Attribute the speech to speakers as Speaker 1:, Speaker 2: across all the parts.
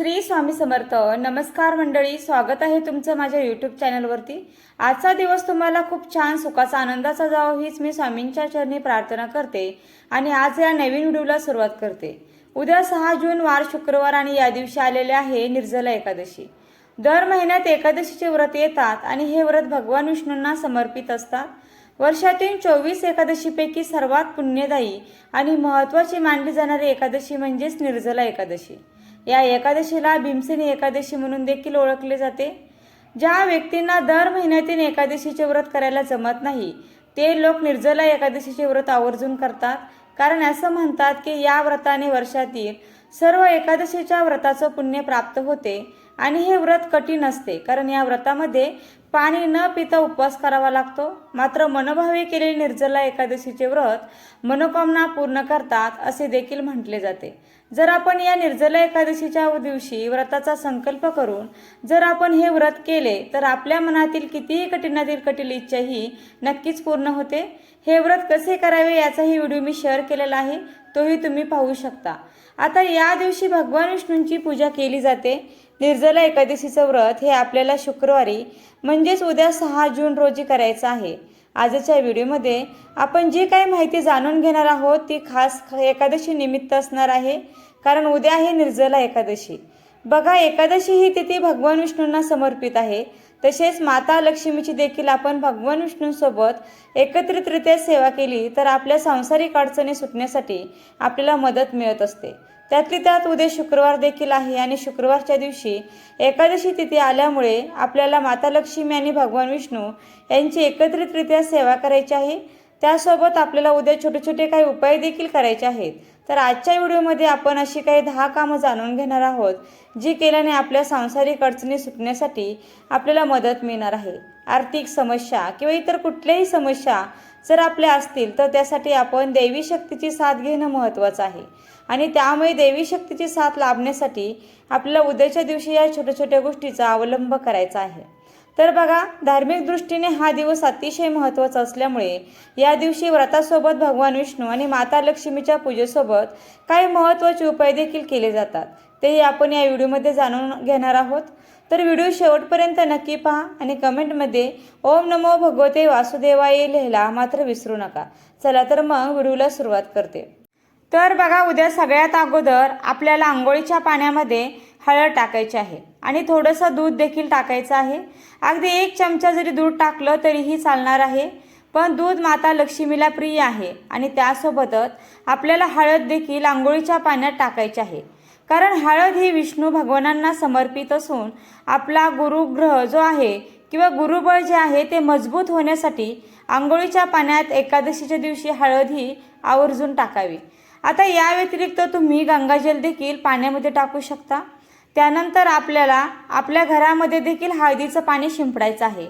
Speaker 1: श्री स्वामी समर्थ नमस्कार मंडळी स्वागत आहे तुमचं माझ्या यूट्यूब चॅनलवरती आजचा दिवस तुम्हाला खूप छान सुखाचा आनंदाचा जावो हीच मी स्वामींच्या चरणी प्रार्थना करते आणि आज या नवीन व्हिडिओला सुरुवात करते. उद्या सहा जून वार शुक्रवार आणि या दिवशी आलेले आहे निर्जला एकादशी. दर महिन्यात एकादशीचे व्रत येतात आणि हे व्रत भगवान विष्णूंना समर्पित असतात. वर्षातून चोवीस एकादशीपैकी सर्वात पुण्यदायी आणि महत्त्वाची मानली जाणारी एकादशी म्हणजेच निर्जला एकादशी. या एकादशीला भीमसेनी एकादशी म्हणून देखील ओळखले जाते. ज्या व्यक्तींना दर महिन्यातील एकादशीचे व्रत करायला जमत नाही ते लोक निर्जला एकादशीचे व्रत आवर्जून करतात. कारण असं म्हणतात की या व्रताने वर्षातील सर्व एकादशीच्या व्रताचं पुण्य प्राप्त होते. आणि हे व्रत कठीण असते कारण या व्रतामध्ये पाणी न पिता उपवास करावा लागतो. मात्र मनोभावे केलेले निर्जला एकादशीचे व्रत मनोकामना पूर्ण करतात असे देखील म्हटले जाते. जर आपण या निर्जला एकादशीच्या दिवशी व्रताचा संकल्प करून जर आपण हे व्रत केले तर आपल्या मनातील कितीही कठीणातील कठीण इच्छा ही नक्कीच पूर्ण होते. हे व्रत कसे करावे याचाही व्हिडिओ मी शेअर केलेला आहे तोही तुम्ही पाहू शकता. आता या दिवशी भगवान विष्णूंची पूजा केली जाते. निर्जला एकादशीचं व्रत हे आपल्याला शुक्रवारी म्हणजेच उद्या सहा जून रोजी करायचं आहे. आजच्या व्हिडिओमध्ये आपण जी काही माहिती जाणून घेणार आहोत ती खास एकादशी निमित्त असणार आहे. कारण उद्या आहे निर्जला एकादशी. बघा एकादशी ही तिथी भगवान विष्णूंना समर्पित आहे. तसेच माता लक्ष्मीची देखील आपण भगवान विष्णूंसोबत एकत्रितरित्या सेवा केली तर आपल्या सांसारिक अडचणी सुटण्यासाठी आपल्याला मदत मिळत असते. त्यातली त्यात उद्या शुक्रवार देखील आहे आणि शुक्रवारच्या दिवशी एकादशी तिथी आल्यामुळे आपल्याला माता लक्ष्मी आणि भगवान विष्णू यांची एकत्रितरित्या सेवा करायची आहे. त्यासोबत आपल्याला उद्या छोटे छोटे काही उपाय देखील करायचे आहेत. तर आजच्या व्हिडिओमध्ये आपण अशी काही दहा कामं जाणून घेणार आहोत जी केल्याने आपल्या सांसारिक अडचणी सुटण्यासाठी आपल्याला मदत मिळणार आहे. आर्थिक समस्या किंवा इतर कुठल्याही समस्या जर आपल्या असतील तर त्यासाठी आपण देवी शक्तीची साथ घेणं महत्त्वाचं आहे. आणि त्यामुळे देवी शक्तीची साथ लाभण्यासाठी आपल्याला उद्याच्या दिवशी या छोट्या छोट्या गोष्टीचा अवलंब करायचा आहे. तर बघा धार्मिक दृष्टीने हा दिवस अतिशय महत्त्वाचा असल्यामुळे या दिवशी व्रतासोबत भगवान विष्णू आणि माता लक्ष्मीच्या पूजेसोबत काही महत्त्वाचे उपाय देखील केले जातात. तेही आपण या व्हिडिओमध्ये जाणून घेणार आहोत. तर व्हिडिओ शेवटपर्यंत नक्की पहा आणि कमेंटमध्ये ओम नमो भगवते वासुदेवाय लिहिला मात्र विसरू नका. चला तर मग व्हिडिओला सुरुवात करते. तर बघा उद्या सगळ्यात अगोदर आपल्याला आंघोळीच्या पाण्यामध्ये हळद टाकायची आहे. आणि थोडंसं दूध देखील टाकायचं आहे. अगदी एक चमचा जरी दूध टाकलं तरीही चालणार आहे. पण दूध माता लक्ष्मीला प्रिय आहे. आणि त्यासोबतच आपल्याला हळद देखील आंघोळीच्या पाण्यात टाकायची आहे. कारण हळद ही विष्णू भगवानांना समर्पित असून आपला गुरुग्रह जो आहे किंवा गुरुबळ जे आहे ते मजबूत होण्यासाठी आंघोळीच्या पाण्यात एकादशीच्या दिवशी हळद ही आवर्जून टाकावी. आता या व्यतिरिक्त तुम्ही गंगाजल देखील पाण्यामध्ये टाकू शकता. त्यानंतर आपल्याला आपल्या घरामध्ये देखील हळदीचं पाणी शिंपडायचं आहे.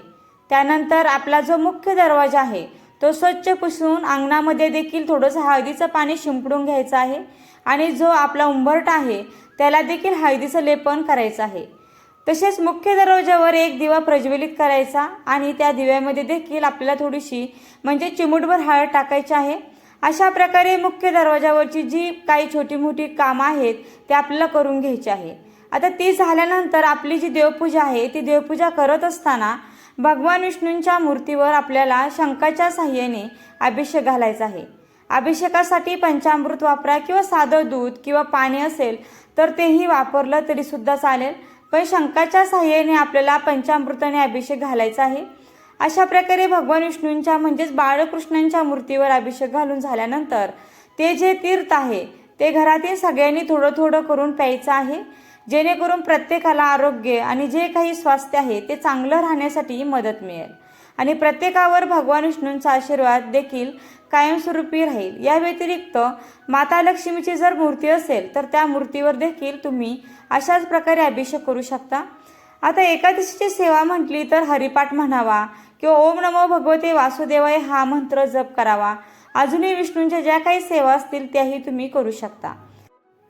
Speaker 1: त्यानंतर आपला जो मुख्य दरवाजा आहे तो स्वच्छ पुसून अंगणामध्ये देखील थोडंसं हळदीचं पाणी शिंपडून घ्यायचं आहे आणि जो आपला उंबरट आहे त्याला देखील हळदीचं लेपन करायचं आहे. तसेच मुख्य दरवाजावर एक दिवा प्रज्वलित करायचा आणि त्या दिव्यामध्ये देखील आपल्याला थोडीशी म्हणजे चिमूटभर हळद टाकायची आहे. अशा प्रकारे मुख्य दरवाजावरची जी काही छोटी मोठी कामं आहेत ते आपल्याला करून घ्यायची आहे. आता ती झाल्यानंतर आपली जी देवपूजा आहे ती देवपूजा करत असताना भगवान विष्णूंच्या मूर्तीवर आपल्याला शंखाच्या साह्याने अभिषेक घालायचा आहे. अभिषेकासाठी पंचामृत वापरा किंवा साधं दूध किंवा पाणी असेल तर तेही वापरलं तरीसुद्धा चालेल पण शंखाच्या साह्याने आपल्याला पंचामृताने अभिषेक घालायचा आहे. अशा प्रकारे भगवान विष्णूंच्या म्हणजेच बाळकृष्णांच्या मूर्तीवर अभिषेक घालून झाल्यानंतर ते जे तीर्थ आहे ते घरातील सगळ्यांनी थोडं थोडं करून प्यायचं आहे. जेणेकरून प्रत्येकाला आरोग्य आणि जे काही स्वास्थ्य आहे ते चांगलं राहण्यासाठी मदत मिळेल. आणि प्रत्येकावर भगवान विष्णूंचा आशीर्वाद देखील कायमस्वरूपी राहील. या व्यतिरिक्त माता लक्ष्मीची जर मूर्ती असेल तर त्या मूर्तीवर देखील तुम्ही अशाच प्रकारे अभिषेक करू शकता. आता एकादशीची सेवा म्हटली तर हरिपाठ म्हणावा किंवा ओम नमो भगवते वासुदेवाय हा मंत्र जप करावा. अजूनही विष्णूंच्या ज्या काही सेवा असतील त्याही तुम्ही करू शकता.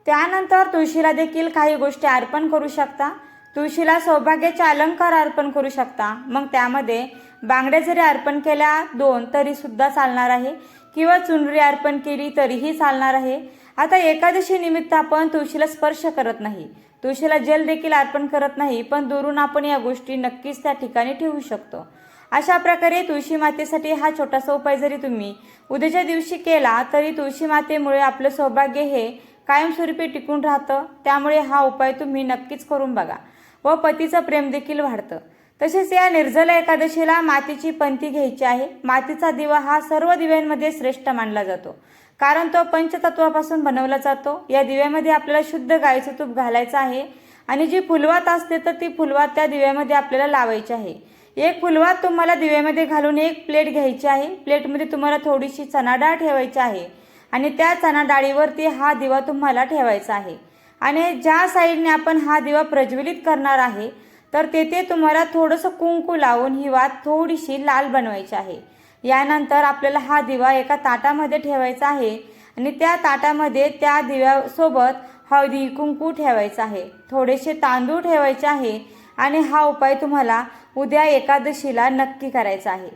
Speaker 1: त्यानंतर तुळशीला देखील काही गोष्टी अर्पण करू शकता. तुळशीला सौभाग्याचे अलंकार अर्पण करू शकता. मग त्यामध्ये बांगड्या जरी अर्पण केल्या दोन तरी सुद्धा चालणार आहे. किंवा चुनरी अर्पण केली तरीही चालणार आहे. आता एकादशी निमित्त आपण तुळशीला स्पर्श करत नाही. तुळशीला जल देखील अर्पण करत नाही पण दुरून आपण या गोष्टी नक्कीच त्या ठिकाणी ठेवू शकतो. अशा प्रकारे तुळशी मातेसाठी हा छोटासा उपाय जरी तुम्ही उद्याच्या दिवशी केला तरी तुळशी मातेमुळे आपलं सौभाग्य हे कायमस्वरूपी टिकून राहतं त्यामुळे हा उपाय तुम्ही नक्कीच करून बघा. व पतीचं प्रेम देखील वाढतं. तसेच या निर्जला एकादशीला मातीची पंथी घ्यायची आहे. मातीचा दिवा हा सर्व दिव्यांमध्ये श्रेष्ठ मानला जातो. कारण तो पंचतत्वापासून बनवला जातो. या दिव्यामध्ये आपल्याला शुद्ध गाईचं तूप घालायचं आहे आणि जी फुलवात असते तर ती फुलवात त्या दिव्यामध्ये आपल्याला लावायची आहे. एक फुलवात तुम्हाला दिव्यामध्ये घालून एक प्लेट घ्यायची आहे. प्लेटमध्ये तुम्हाला थोडीशी चणा डाळ ठेवायची आहे. आणि त्या चणा डाळीवरती हा दिवा तुम्हाला ठेवायचा आहे. आणि ज्या साईडने आपण हा दिवा प्रज्वलित करणार आहे तर तेथे तुम्हाला थोडंसं कुंकू लावून ही वात थोडीशी लाल बनवायची आहे. यानंतर आपल्याला हा दिवा एका ताटामध्ये ठेवायचा आहे आणि त्या ताटामध्ये त्या दिव्यासोबत हळदी कुंकू ठेवायचं आहे. थोडेसे तांदूळ ठेवायचे आहे आणि हा उपाय तुम्हाला उद्या एकादशीला नक्की करायचा आहे.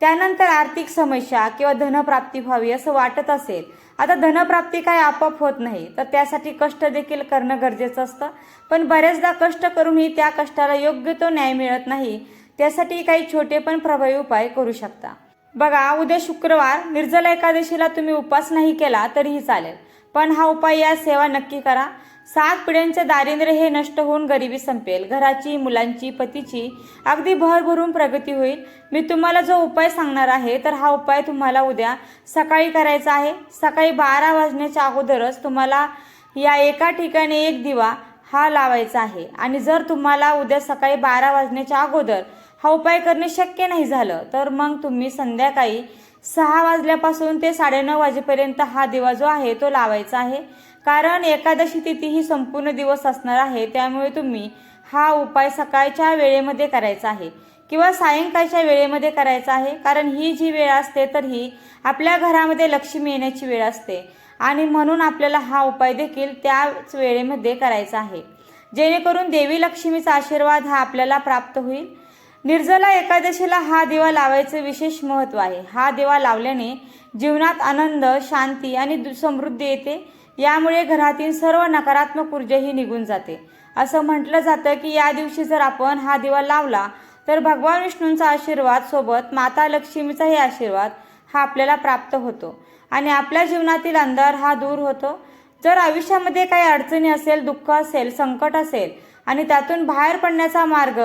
Speaker 1: त्यानंतर आर्थिक समस्या किंवा धनप्राप्ती व्हावी असं वाटत असेल आता धनप्राप्ती काय आपोआप होत नाही. तर त्यासाठी कष्ट देखील करणं गरजेचं असतं. पण बऱ्याचदा कष्ट करूनही त्या कष्टाला योग्य तो न्याय मिळत नाही. त्यासाठी काही छोटे पण प्रभावी उपाय करू शकता. बघा उद्या शुक्रवार निर्जला एकादशीला तुम्ही उपास नाही केला तरीही चालेल. पण हा उपाय या सेवा नक्की करा. सात पिढ्यांचे दारिद्र्य हे नष्ट होऊन गरिबी संपेल. घराची मुलांची पतीची अगदी भरभरून प्रगती होईल. मी तुम्हाला जो उपाय सांगणार आहे तर हा उपाय तुम्हाला उद्या सकाळी करायचा आहे. सकाळी बारा वाजण्याच्या अगोदरच तुम्हाला या एका ठिकाणी एक दिवा हा लावायचा आहे. आणि जर तुम्हाला उद्या सकाळी बारा वाजण्याच्या अगोदर हा उपाय करणे शक्य नाही झालं तर मग तुम्ही संध्याकाळी सहा वाजल्यापासून ते साडेनऊ वाजेपर्यंत हा दिवा जो आहे तो लावायचा आहे. कारण एकादशी तिथी ही संपूर्ण दिवस असणार आहे त्यामुळे तुम्ही हा उपाय सकाळच्या वेळेमध्ये करायचा आहे किंवा सायंकाळच्या वेळेमध्ये करायचा आहे. कारण ही जी वेळ असते तर ही आपल्या घरामध्ये लक्ष्मी येण्याची वेळ असते. आणि म्हणून आपल्याला हा उपाय देखील त्याच वेळेमध्ये करायचा आहे. जेणेकरून देवी लक्ष्मीचा आशीर्वाद हा आपल्याला प्राप्त होईल. निर्जला एकादशीला हा दिवा लावायचे विशेष महत्त्व आहे. हा दिवा लावल्याने जीवनात आनंद शांती आणि दु- समृद्धी येते. यामुळे घरातील सर्व नकारात्मक ऊर्जाही निघून जाते. असं म्हटलं जातं की या दिवशी जर आपण हा दिवा लावला तर भगवान विष्णूंचा आशीर्वाद सोबत माता लक्ष्मीचाही आशीर्वाद हा आपल्याला प्राप्त होतो आणि आपल्या जीवनातील अंधार हा दूर होतो. जर आयुष्यामध्ये काही अडचणी असेल दुःख असेल संकट असेल आणि त्यातून बाहेर पडण्याचा मार्ग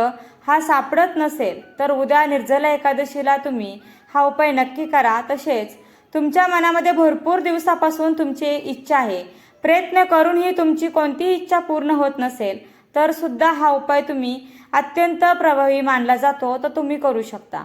Speaker 1: हा सापडत नसेल तर उद्या निर्जला एकादशीला तुम्ही हा उपाय नक्की करा. तसेच तुमच्या मनामध्ये भरपूर दिवसापासून तुमची इच्छा आहे. प्रयत्न करूनही तुमची कोणतीही इच्छा पूर्ण होत नसेल तर सुद्धा हा उपाय तुम्ही अत्यंत प्रभावी मानला जातो तर तुम्ही करू शकता.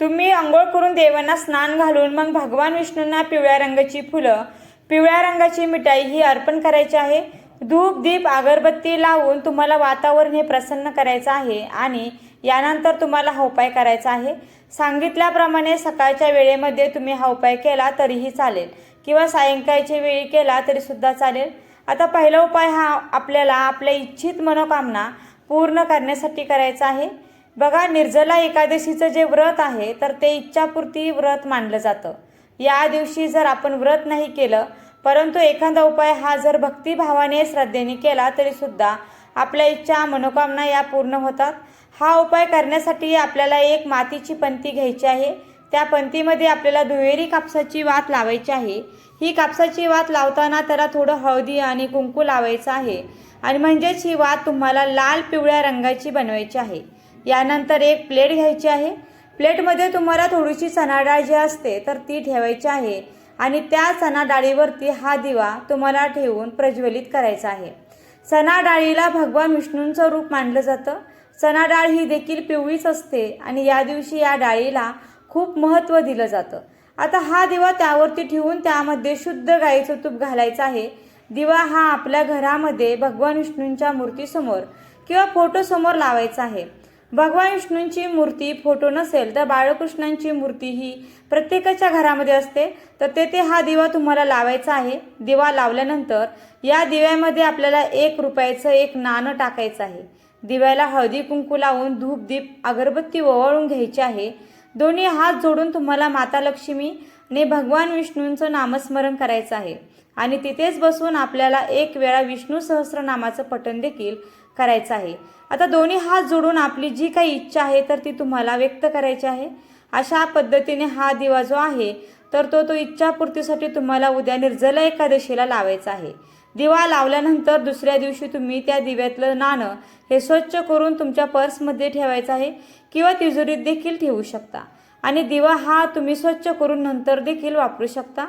Speaker 1: तुम्ही आंघोळ करून देवांना स्नान घालून मग भगवान विष्णूंना पिवळ्या रंगाची फुलं पिवळ्या रंगाची मिठाई ही अर्पण करायची आहे. धूप दीप अगरबत्ती लावून तुम्हाला वातावरण हे प्रसन्न करायचं आहे आणि यानंतर तुम्हाला हा उपाय करायचा आहे. सांगितल्याप्रमाणे सकाळच्या वेळेमध्ये तुम्ही हा उपाय केला तरीही चालेल. किंवा सायंकाळच्या वेळी केला तरीसुद्धा चालेल. आता पहिला उपाय हा आपल्याला आपल्या इच्छित मनोकामना पूर्ण करण्यासाठी करायचा आहे. बघा निर्जला एकादशीचं जे व्रत आहे तर ते इच्छापूर्ती व्रत मानलं जातं. या दिवशी जर आपण व्रत नाही केलं परंतु एखादा उपाय हा जर भक्तिभावाने श्रद्धेने केला तरीसुद्धा आपल्या इच्छा मनोकामना या पूर्ण होतात. हा उपाय करण्यासाठी आपल्याला एक मातीची पंती घ्यायची आहे. त्या पंतीमध्ये आपल्याला दुहेरी कापसाची वात लावायची आहे. ही कापसाची वात लावताना त्याला थोडं हळदी आणि कुंकू लावायचं आहे. आणि म्हणजेच ही वात तुम्हाला लाल पिवळ्या रंगाची बनवायची आहे. यानंतर एक प्लेट घ्यायची आहे. प्लेटमध्ये तुम्हाला थोडीशी चणाडाळ जी असते तर ती ठेवायची आहे. आणि त्या चणा डाळीवरती हा दिवा तुम्हाला ठेवून प्रज्वलित करायचा आहे. चणा डाळीला भगवान विष्णूंचं रूप मानलं जातं. चणा डाळ ही देखील पिवळीच असते आणि या दिवशी या डाळीला खूप महत्त्व दिलं जातं. आता हा दिवा त्यावरती ठेवून त्यामध्ये शुद्ध गाईचं तूप घालायचं आहे. दिवा हा आपल्या घरामध्ये भगवान विष्णूंच्या मूर्तीसमोर किंवा फोटोसमोर लावायचा आहे. भगवान विष्णूंची मूर्ती फोटो नसेल तर बाळकृष्णांची मूर्ती ही प्रत्येकाच्या घरामध्ये असते. तर तेथे हा दिवा तुम्हाला लावायचा आहे. दिवा लावल्यानंतर या दिव्यामध्ये आपल्याला एक रुपयाचं एक नाणं टाकायचं आहे. दिव्याला हळदी कुंकू लावून धूप दीप अगरबत्ती ओवाळून घ्यायची आहे. दोन्ही हात जोडून तुम्हाला माता लक्ष्मी ने भगवान विष्णूंचं नामस्मरण करायचं आहे. आणि तिथेच बसून आपल्याला एक वेळा विष्णू सहस्रनामाचं पठण देखील करायचं आहे. आता दोन्ही हात जोडून आपली जी काही इच्छा आहे तर ती तुम्हाला व्यक्त करायची आहे. अशा पद्धतीने हा दिवा जो आहे तर तो तो इच्छापूर्तीसाठी तुम्हाला उद्या निर्जला एकादशीला लावायचा आहे. दिवा लावल्यानंतर दुसऱ्या दिवशी तुम्ही त्या दिव्यातलं नाणं हे स्वच्छ करून तुमच्या पर्समध्ये ठेवायचं आहे किंवा तिजोरीत देखील ठेवू शकता. आणि दिवा हा तुम्ही स्वच्छ करून नंतर देखील वापरू शकता.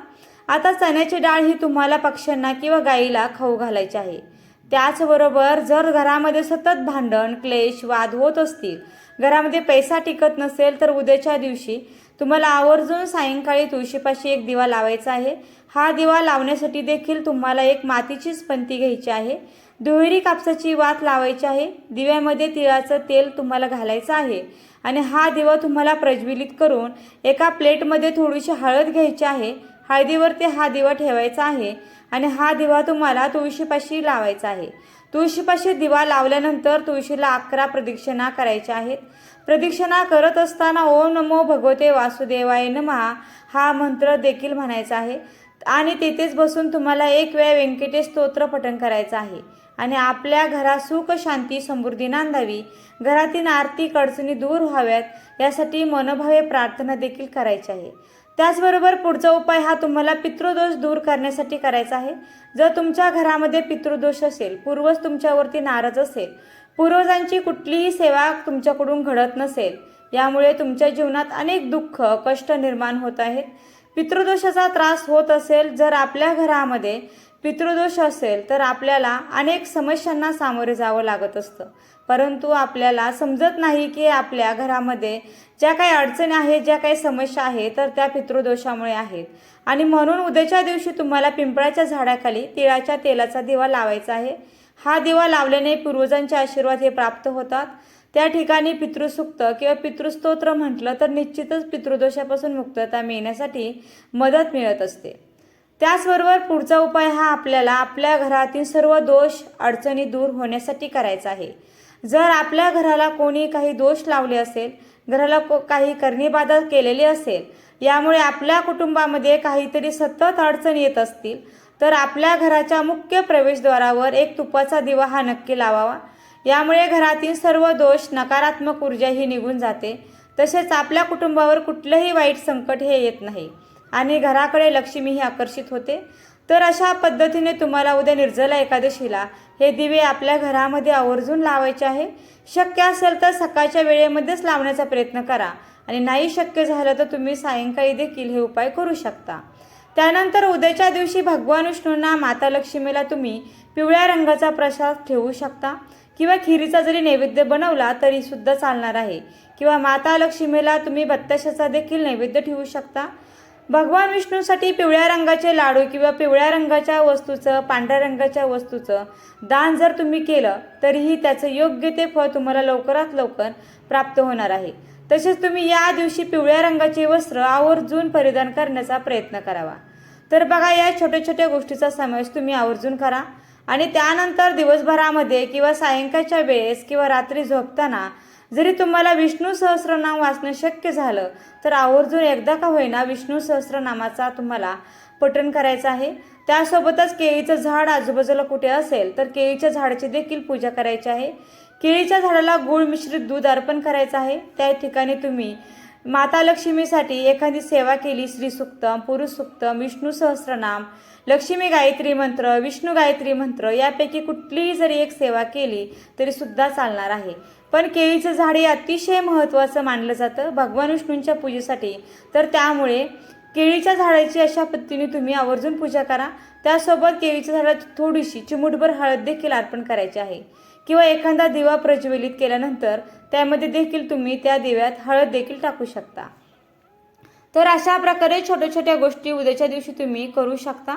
Speaker 1: आता चण्याची डाळ ही तुम्हाला पक्ष्यांना किंवा गाईला खाऊ घालायची आहे. त्याचबरोबर जर घरामध्ये सतत भांडण क्लेश वाद होत असतील घरामध्ये पैसा टिकत नसेल तर उद्याच्या दिवशी तुम्हाला आवर्जून सायंकाळी तुळशीपाशी एक दिवा लावायचा आहे. हा दिवा लावण्यासाठी देखील तुम्हाला एक मातीचीच पंती घ्यायची आहे. दुहेरी कापसाची वात लावायची आहे. दिव्यामध्ये तिळाचं तेल तुम्हाला घालायचं आहे. आणि हा दिवा तुम्हाला प्रज्वलित करून एका प्लेटमध्ये थोडीशी हळद घ्यायची आहे. हळदीवरती हा दिवा ठेवायचा आहे. आणि हा दिवा तुम्हाला तुळशीपाशी लावायचा आहे. तुळशीपाशी दिवा लावल्यानंतर तुळशीला अकरा प्रदक्षिणा करायच्या आहेत. प्रदक्षिणा करत असताना ओम नमो भगवते वासुदेवाय नमः हा मंत्र देखील म्हणायचा आहे. आणि तेथेच बसून तुम्हाला एक वेळ व्यंकटेश स्तोत्र पठण करायचं आहे. आणि आपल्या घरात सुख शांती समृद्धी नांदावी. घरातील आर्थिक अडचणी दूर व्हाव्यात. यासाठी मनोभावे प्रार्थना देखील करायची आहे. त्याचबरोबर पुढचा उपाय हा तुम्हाला पितृदोष दूर करण्यासाठी करायचा आहे. जर तुमच्या घरामध्ये पितृदोष असेल पूर्वज तुमच्यावरती नाराज असेल पूर्वजांची कुठलीही सेवा तुमच्याकडून घडत नसेल यामुळे तुमच्या जीवनात अनेक दुःख कष्ट निर्माण होत आहेत. पितृदोषाचा त्रास होत असेल जर आपल्या घरामध्ये पितृदोष असेल तर आपल्याला अनेक समस्यांना सामोरे जावं लागत असतं. परंतु आपल्याला समजत नाही की आपल्या घरामध्ये ज्या काही अडचणी आहेत ज्या काही समस्या आहेत तर त्या पितृदोषामुळे आहेत. आणि म्हणून उद्याच्या दिवशी तुम्हाला पिंपळाच्या झाडाखाली तिळाच्या तेलाचा दिवा लावायचा आहे. हा दिवा लावल्याने पूर्वजांचे आशीर्वाद हे प्राप्त होतात. त्या ठिकाणी पितृसुक्त किंवा पितृस्तोत्र म्हटलं तर निश्चितच पितृदोषापासून मुक्तता मिळण्यासाठी मदत मिळत असते. त्याचबरोबर पुढचा उपाय हा आपल्याला आपल्या घरातील सर्व दोष अडचणी दूर होण्यासाठी करायचा आहे. जर आपल्या घराला कोणी काही दोष लावले असेल घराला को काही करणीबाधा केलेली असेल यामुळे आपल्या कुटुंबामध्ये काहीतरी सतत अडचणी येत असतील तर आपल्या घराच्या मुख्य प्रवेशद्वारावर एक तुपाचा दिवा हा नक्की लावावा. यामुळे घरातील सर्व दोष नकारात्मक ऊर्जा ही निघून जाते. तसेच आपल्या कुटुंबावर कुठलंही वाईट संकट हे येत नाही. आणि घराकडे लक्ष्मी ही आकर्षित होते. तर अशा पद्धतीने तुम्हाला उद्या निर्जला एकादशीला हे दिवे आपल्या घरामध्ये आवर्जून लावायचे आहे. शक्य असेल तर सकाळच्या वेळेमध्येच लावण्याचा प्रयत्न करा आणि नाही शक्य झालं तर तुम्ही सायंकाळी देखील हे उपाय करू शकता. त्यानंतर उद्याच्या दिवशी भगवान विष्णूंना माता लक्ष्मीला तुम्ही पिवळ्या रंगाचा प्रसाद ठेवू शकता किंवा खिरीचा जरी नैवेद्य बनवला तरी सुद्धा चालणार आहे. किंवा माता लक्ष्मीला तुम्ही बत्ताशाचा देखील नैवेद्य ठेवू शकता. भगवान विष्णूसाठी पिवळ्या रंगाचे लाडू किंवा पिवळ्या रंगाच्या वस्तूचं पांढऱ्या रंगाच्या वस्तूचं दान जर तुम्ही केलं तरीही त्याचं योग्य ते फळ तुम्हाला लवकरात लवकर प्राप्त होणार आहे. तसेच तुम्ही या दिवशी पिवळ्या रंगाचे वस्त्र आवर्जून परिधान करण्याचा प्रयत्न करावा. तर बघा या छोट्या छोट्या गोष्टीचा समावेश तुम्ही आवर्जून करा आणि त्यानंतर दिवसभरामध्ये किंवा सायंकाळच्या वेळेस किंवा रात्री झोपताना जरी तुम्हाला विष्णू सहस्रनाम वाचणं शक्य झालं तर आवर्जून एकदा का होईना विष्णू सहस्रनामाचा तुम्हाला पठण करायचं आहे. त्यासोबतच केळीचं झाड आजूबाजूला कुठे असेल तर केळीच्या झाडाची देखील पूजा करायची आहे. केळीच्या झाडाला गुळ मिश्रित दूध अर्पण करायचं आहे. त्या ठिकाणी तुम्ही माता लक्ष्मीसाठी एखादी सेवा केली श्री सुक्तम पुरुष सुक्तम विष्णू सहस्रनाम लक्ष्मी गायत्री मंत्र विष्णू गायत्री मंत्र यापैकी कुठलीही जरी एक सेवा केली तरी सुद्धा चालणार आहे. पण केळीचं झाड हे अतिशय महत्त्वाचं मानलं जातं भगवान विष्णूंच्या पूजेसाठी. तर त्यामुळे केळीच्या झाडाची अशा पद्धतीने तुम्ही आवर्जून पूजा करा. त्यासोबत केळीच्या झाडाची थोडीशी चिमुटभर हळद देखील अर्पण करायची आहे. किंवा एखादा दिवा प्रज्वलित केल्यानंतर त्यामध्ये देखील तुम्ही त्या दिव्यात हळद देखील टाकू शकता. तर अशा प्रकारे छोट्या छोट्या गोष्टी उद्याच्या दिवशी तुम्ही करू शकता.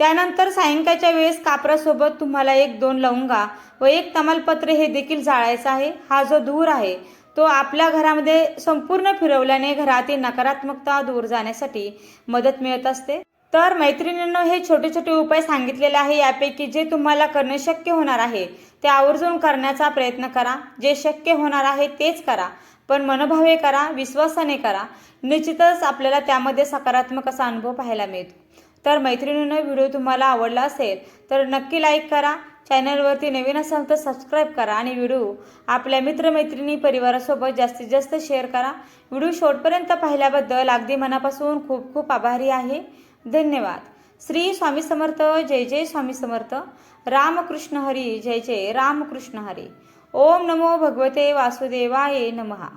Speaker 1: त्यानंतर सायंकाळच्या वेळेस कापरासोबत तुम्हाला एक दोन लवंगा व एक तमालपत्र हे देखील जाळायचं आहे. हा जो धूर आहे तो आपल्या घरामध्ये संपूर्ण फिरवल्याने घरातील नकारात्मकता दूर जाण्यासाठी मदत मिळत असते. तर मैत्रिणींनो हे छोटे छोटे उपाय सांगितलेले आहे. यापैकी जे तुम्हाला करणे शक्य होणार आहे ते आवर्जून करण्याचा प्रयत्न करा. जे शक्य होणार आहे तेच करा. पण मनोभावे करा विश्वासाने करा. निश्चितच आपल्याला त्यामध्ये सकारात्मक असा अनुभव पाहायला मिळतो. तर मैत्रिणीनं व्हिडिओ तुम्हाला आवडला असेल तर नक्की लाईक करा. चॅनलवरती नवीन असाल तर सबस्क्राईब करा आणि व्हिडिओ आपल्या मित्रमैत्रिणी परिवारासोबत जास्तीत जास्त शेअर करा. व्हिडिओ शेवटपर्यंत पाहिल्याबद्दल अगदी मनापासून खूप खूप आभारी आहे. धन्यवाद. श्री स्वामी समर्थ जय जय स्वामी समर्थ. रामकृष्ण हरी जय जय रामकृष्ण हरी. ओम नमो भगवते वासुदेवाय नमहा.